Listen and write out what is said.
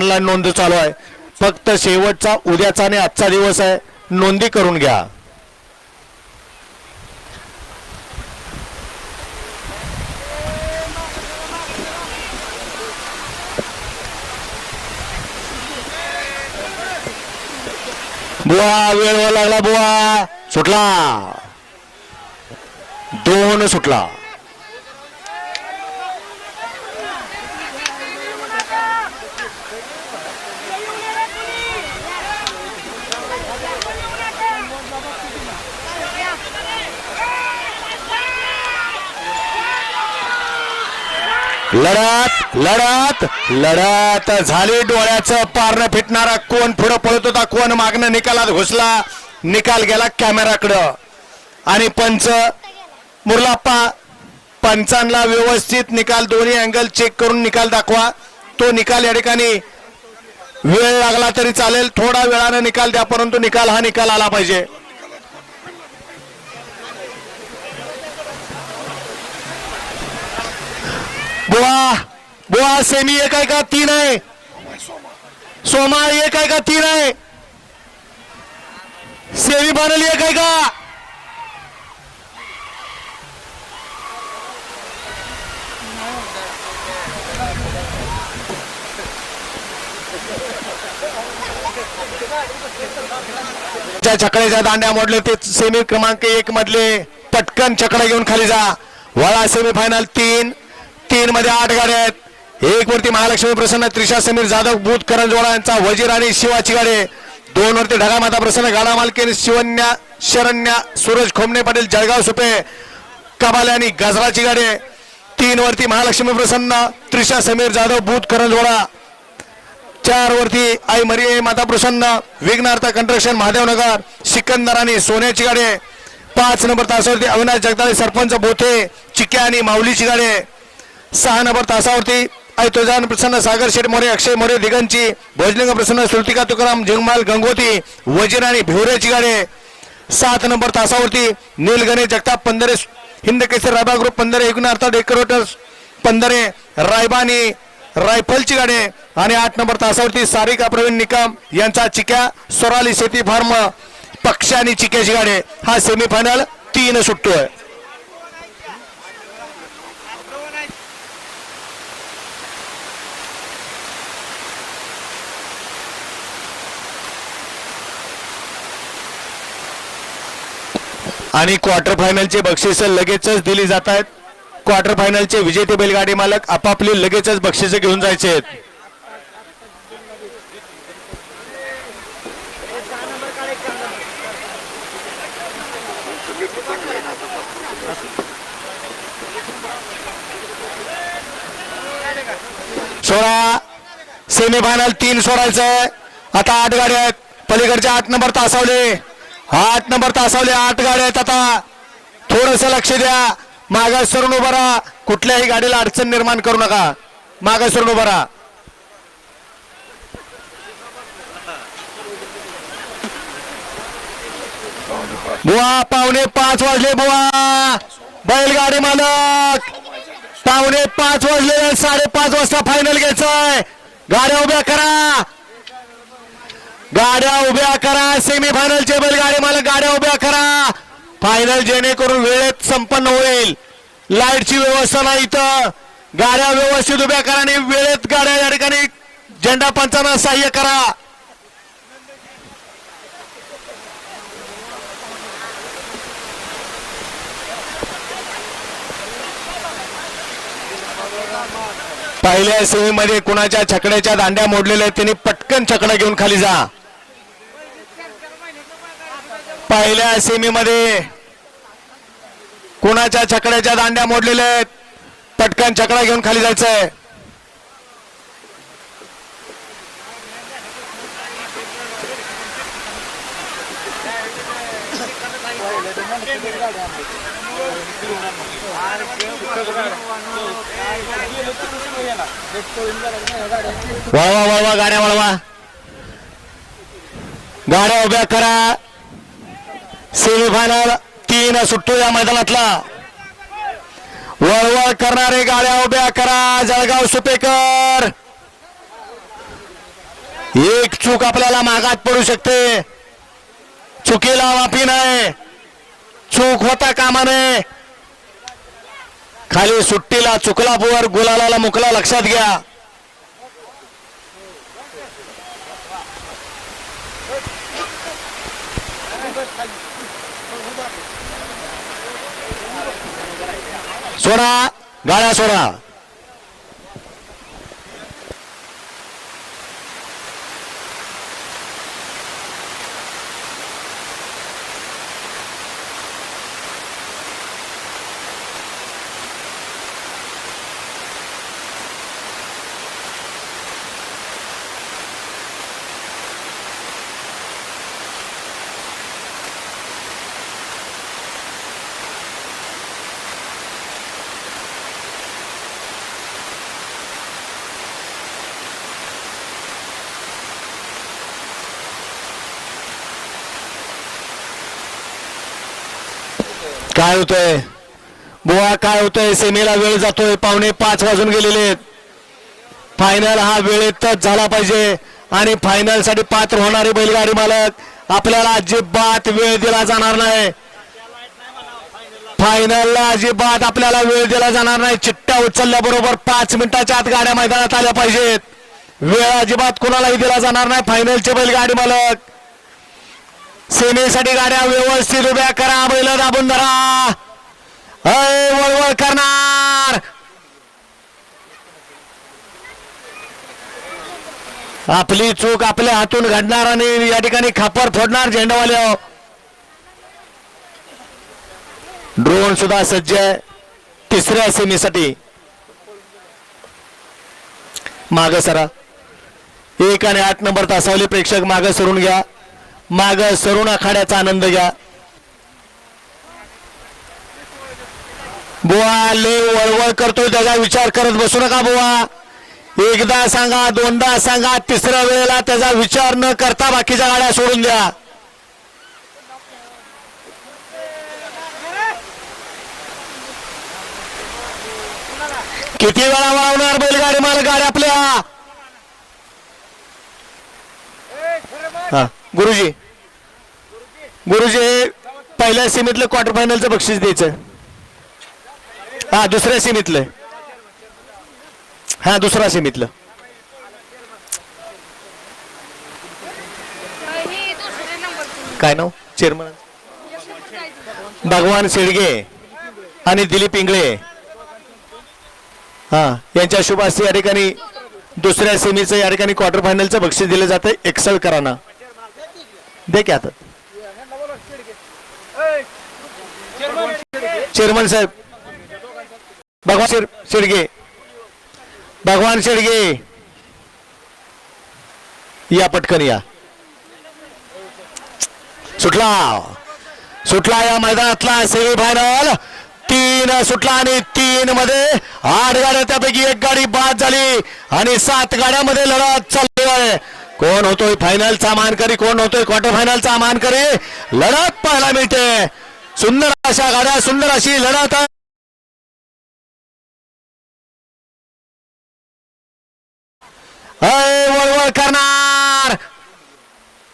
Online नोंद चालू आहे. फक्त शेवटचा उद्याचा आणि आजचा दिवस आहे. नोंदी करून घ्या. बुवा वेळ हो लागला बुवा. सुटला. दोन सुटला. लढत लढत लढत. झाली डोळ्याचं पारणं फिटणारा कोण? पुढं पळत होता कोण? मागणं निकालात घुसला. निकाल गेला कॅमेराकडं. आणि पंच मुरलाप्पा पंचांना व्यवस्थित निकाल दोन्ही अँगल चेक करून निकाल दाखवा. तो निकाल या ठिकाणी वेळ लागला तरी चालेल. थोडा वेळानं निकाल द्या परंतु निकाल हा निकाल आला पाहिजे. बुवा बुवा सेमी एक आहे का? तीन आहे. सोमा एक आहे का? तीन आहे. सेमी फायनल एक आहे का? ज्या छकड्याच्या दांड्या मोडले ते सेमी क्रमांक एक मधले पटकन छकडा घेऊन खाली जा. वळा सेमी फायनल तीन. तीन मध्ये आठ गाड्या आहेत. एक वरती महालक्ष्मी प्रसन्न त्रिशा समीर जाधव बुध करंजवाडा यांचा वजीर आणि शिवाची गाडी. दोन वरती ढगा माता प्रसन्न गाडा मालकीन शिवन्या शरण्या सूरज खोमणे पाटील जळगाव सुपे कबाले आणि गजराची गाडी. तीन वरती महालक्ष्मी प्रसन्न त्रिशा समीर जाधव बुध करंजवाडा चार वरती आई मरी माता प्रसन्न विघ्नार्थ कंट्रक्शन महादेवनगर सिकंदर आणि सोन्याची गाडी. पाच नंबर तासावरती अविनाश जगदाळे सरपंच बोथे चिक्या आणि माऊलीची गाडी. आहे. सहा नंबर तासावरती आई प्रसन्न सागर शेठ मोरे अक्षय मोरे दिगंची भोजलिंग प्रसन्न सुलतिका तुकाराम जगमाल गंगोती वजीर आणि भिवऱ्याची गाडे. सात नंबर तासावरती नीलगणे जगताप पंधरे हिंद केसर राबा ग्रुप पंधरे एकूणार्थ डेकोरेटर्स पंधरे रायबानी रायफलची गाडे. आणि आठ नंबर तासावरती सारिका प्रवीण निकम यांचा चिक्या सोराली शेती फार्म पक्ष आणि चिक्याची गाडे. हा सेमीफायनल तीन सुटतोय. आणि क्वार्टर फायनलचे बक्षीस लगेचच दिली जात आहेत. क्वार्टर फायनलचे विजेते बैलगाडी मालक आपापली लगेचच बक्षिसं घेऊन जायचे आहेत. सोळा सेमीफायनल तीन सोडायचं आहे आता आठ गाड्या आहेत. पलीकडच्या आठ नंबर तासावले. आठ नंबर तासावले आठ गाड्या आहेत आता. थोडस लक्ष द्या. मागा सरून उभा राहा. कुठल्याही गाडीला अडचण निर्माण करू नका. मागा सरून उभा राहा. बुवा पावणे पाच वाजले बुवा. बैलगाडी मालक. पावणे पाच वाजले साडेपाच वाजता फायनल घ्यायचंय. गाड्या उभ्या करा. गाड्या उभ्या करा सेमी फायनलचे बैलगाडी मला गाड्या उभ्या करा. फायनल जेणेकरून वेळेत संपन्न होईल. लाईटची व्यवस्था नाही इथं. गाड्या व्यवस्थित उभ्या करा आणि वेळेत गाड्या या ठिकाणी झेंडा पंचांना सहाय्य करा. पहिल्या सेमीमध्ये कुणाच्या छकड्याच्या दांड्या मोडलेल्या आहेत त्यांनी पटकन छकडा घेऊन खाली जा. पहिल्या सेमीमध्ये कुणाच्या छकड्याच्या दांड्या मोडलेल्या आहेत? पटकन छकडा घेऊन खाली जायचंय. वळवा वळवा गाड्या वळवा. गाड्या उभ्या करा. सेमीफायनल तीन सुट्टू या मैदानातला. वळवळ करणारे गाड्या उभ्या करा जळगाव सुपेकर एक चूक आपल्याला मागात पडू शकते. चुकीला माफी नाही. चूक होता कामा नये खाली सुट्टीला चुकला पुवर गुलालाला मुकला लक्षात घ्या. सोडा गाड्या सोडा. काय होतंय? बुवा काय होतंय? सेमीला वेळ जातोय. पावणे पाच वाजून गेलेले आहेत. फायनल हा वेळेतच झाला पाहिजे. आणि फायनलसाठी पात्र होणारे बैलगाडी मालक आपल्याला अजिबात वेळ दिला जाणार नाही. फायनलला अजिबात आपल्याला वेळ दिला जाणार नाही. चिट्ट्या उचलल्याबरोबर पाच मिनिटाच्या आत गाड्या मैदानात आल्या पाहिजेत. वेळ अजिबात कोणालाही दिला जाणार नाही. फायनलचे बैलगाडी मालक सेनेसाठी गाड्या व्यवस्थित उभ्या करा बैल दाबून धरा. अय वळवळ करणार. आपली चूक आपल्या हातून घडणार आणि या ठिकाणी खापर फोडणार झेंडावाले. ड्रोन सुद्धा सज्ज आहे. तिसऱ्या सेमीसाठी. माग सरा. एक आणि आठ नंबर तासावले प्रेक्षक माग सरून घ्या. माग सरुण आखाड्याचा आनंद घ्या. बुवा ले वळवळ करतोय त्याचा विचार करत बसू नका बुवा. एकदा सांगा दोनदा सांगा तिसऱ्या वेळेला त्याचा विचार न करता बाकीच्या गाड्या सोडून द्या. किती वेळा वळवणार बैलगाडी मालक गाड्या आपल्या? हा गुरुजी. गुरुजी हे पहिल्या सीमेतलं क्वार्टर फायनलचं बक्षीस द्यायचं. हा दुसऱ्या सीमेतलं. हा दुसऱ्या सीमेतलं. काय नाव? चेअरमन भगवान शेडगे आणि दिलीप इंगळे. हा यांच्या शुभ या ठिकाणी दुसऱ्या सेमीचं या ठिकाणी क्वार्टर फायनलचं बक्षीस दिलं जातं एक्सेल कराना दे आता. चेअरमन साहेब. भगवान शेड शेडगे. भगवान शेडगे. या पटकन या. सुटला सुटला या मैदानातला सेमी फायनल तीन सुटला आणि तीन मध्ये आठ गाड्या त्यापैकी एक गाडी बाद झाली आणि सात गाड्यामध्ये लढत चालली आहे. कोण होतोय फायनलचा मानकरी कोण होतोय क्वार्टर फायनलचा मानकरी? लढत पाहायला मिळते. सुंदर अशा गाड्या सुंदर अशी लढत वळवळ करणार.